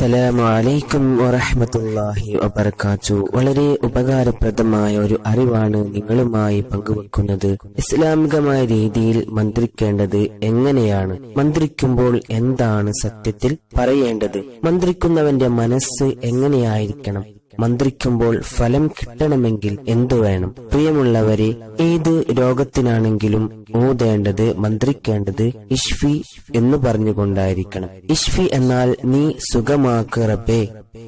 അസ്സലാമു അലൈക്കും വറഹ്മത്തുള്ളാഹി വബർക്കാച്ചു വളരെ ഉപകാരപ്രദമായ ഒരു അറിവാണ് നിങ്ങളുമായി പങ്കുവെക്കുന്നത്. ഇസ്ലാമികമായ രീതിയിൽ മന്ത്രിക്കേണ്ടത് എങ്ങനെയാണ്? മന്ത്രിക്കുമ്പോൾ എന്താണ് സത്യത്തിൽ പറയേണ്ടത്? മന്ത്രിക്കുന്നവന്റെ മനസ്സ് എങ്ങനെയായിരിക്കണം? മന്ത്രിക്കുമ്പോൾ ഫലം കിട്ടണമെങ്കിൽ എന്തു വേണം? പ്രിയമുള്ളവരെ ഏത് രോഗത്തിനാണെങ്കിലും ഓതേണ്ടത് മന്ത്രിക്കേണ്ടത് ഇഷ്ഫി എന്ന് പറഞ്ഞുകൊണ്ടായിരിക്കണം. ഇഷ്ഫി എന്നാൽ നീ സുഖമാക്ക് റബ്ബേ.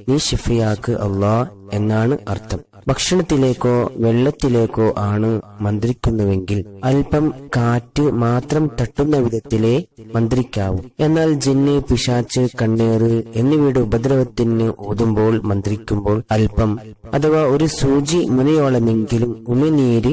നീ ഷിഫിയാക്ക് അള്ളാ എന്നാണ് അർത്ഥം. ഭക്ഷണത്തിലേക്കോ വെള്ളത്തിലേക്കോ ആണ് മന്ത്രിക്കുന്നുവെങ്കിൽ അല്പം കാറ്റ് മാത്രം തട്ടുന്ന വിധത്തിലേ മന്ത്രിക്കാവൂ. എന്നാൽ ജിന്ന് പിശാച്ച് കണ്ണേറ് എന്നിവയുടെ ഉപദ്രവത്തിന് ഊതുമ്പോൾ മന്ത്രിക്കുമ്പോൾ അല്പം അഥവാ ഒരു സൂചി മുനയോളമെങ്കിലും ഉമിനീര്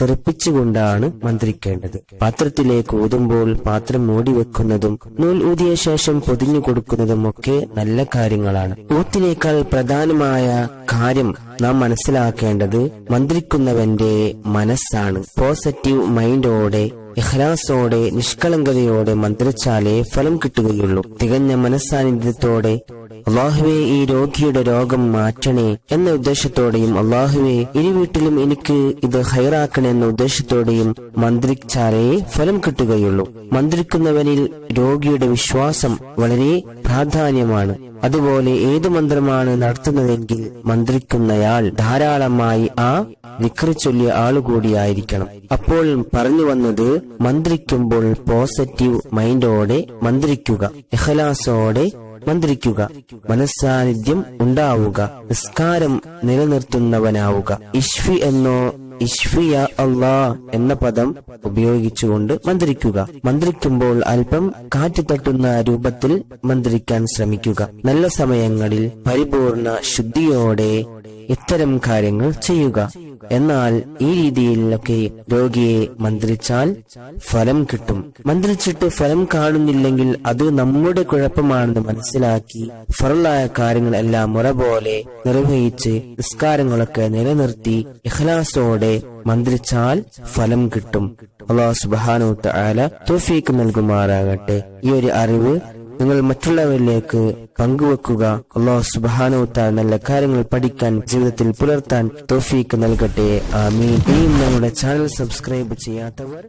തെറിപ്പിച്ചുകൊണ്ടാണ് മന്ത്രിക്കേണ്ടത്. പാത്രത്തിലേക്ക് ഊതുമ്പോൾ പാത്രം മൂടി വെക്കുന്നതും നൂൽ ഊതിയ ശേഷം പൊതിഞ്ഞു കൊടുക്കുന്നതും ഒക്കെ നല്ല കാര്യങ്ങളാണ്. ഊത്തിനേക്കാൾ പ്രധാനമായ കാര്യം നാം മനസ്സിലാക്കേണ്ടത് മന്ത്രിക്കുന്നവന്റെ മനസ്സാണ്. പോസിറ്റീവ് മൈൻഡോടെ ഇഖ്ലാസോടെ നിഷ്കളങ്കതയോടെ മന്ത്രിച്ചാലേ ഫലം കിട്ടുകയുള്ളൂ. തികഞ്ഞ മനസ്സാന്നിധ്യത്തോടെ അള്ളാഹുവെ ഈ രോഗിയുടെ രോഗം മാറ്റണേ എന്ന ഉദ്ദേശത്തോടെയും അള്ളാഹുവെ ഇരു വീട്ടിലും എനിക്ക് ഇത് ഹൈറാക്കണേ എന്ന ഉദ്ദേശത്തോടെയും മന്ത്രിച്ചാലേ ഫലം കിട്ടുകയുള്ളൂ. മന്ത്രിക്കുന്നവനിൽ രോഗിയുടെ വിശ്വാസം വളരെ പ്രാധാന്യമാണ്. അതുപോലെ ഏത് മന്ത്രമാണ് നടത്തുന്നതെങ്കിൽ മന്ത്രിക്കുന്നയാൾ ധാരാളമായി ആ വിക്രി ചൊല്ലിയ ആളുകൂടിയായിരിക്കണം. അപ്പോൾ പറഞ്ഞു വന്നത് മന്ത്രിക്കുമ്പോൾ പോസിറ്റീവ് മൈൻഡോടെ മന്ത്രിക്കുക ഇഖലാസോടെ മന്ത്രിക്കുക. മനസ്സാന്നിധ്യം ഉണ്ടാവുക. നിസ്കാരം നിലനിർത്തുന്നവനാവുക. ഇഷ്ഫി എന്നോ ഇഷ്ഫിയ അള്ളാ എന്ന പദം ഉപയോഗിച്ചുകൊണ്ട് മന്ത്രിക്കുക. മന്ത്രിക്കുമ്പോൾ അല്പം കാറ്റ് തട്ടുന്ന രൂപത്തിൽ മന്ത്രിക്കാൻ ശ്രമിക്കുക. നല്ല സമയങ്ങളിൽ പരിപൂർണ ശുദ്ധിയോടെ ഇത്തരം കാര്യങ്ങൾ ചെയ്യുക. എന്നാൽ ഈ രീതിയിലൊക്കെ രോഗിയെ മന്ത്രിച്ചാൽ ഫലം കിട്ടും. മന്ത്രിച്ചിട്ട് ഫലം കാണുന്നില്ലെങ്കിൽ അത് നമ്മുടെ കുഴപ്പമാണെന്ന് മനസ്സിലാക്കി ഫറലായ കാര്യങ്ങളെല്ലാം മുറ പോലെ നിർവഹിച്ച് നിസ്കാരങ്ങളൊക്കെ നിലനിർത്തി ഇഖ്ലാസോടെ മന്ത്രിച്ചാൽ ഫലം കിട്ടും. അള്ളാഹു സുബാനു ആല തോഫീക്ക് നൽകുമാറാകട്ടെ. ഈ ഒരു അറിവ് നിങ്ങൾ മറ്റുള്ളവരിലേക്ക് പങ്കുവെക്കുക. അള്ളാഹു സുബാനോത്താൽ നല്ല കാര്യങ്ങൾ പഠിക്കാൻ ജീവിതത്തിൽ പുലർത്താൻ തോഫീക്ക് നൽകട്ടെ. ആമീൻ. ഇനിയും നമ്മുടെ ചാനൽ സബ്സ്ക്രൈബ് ചെയ്യാത്തവർ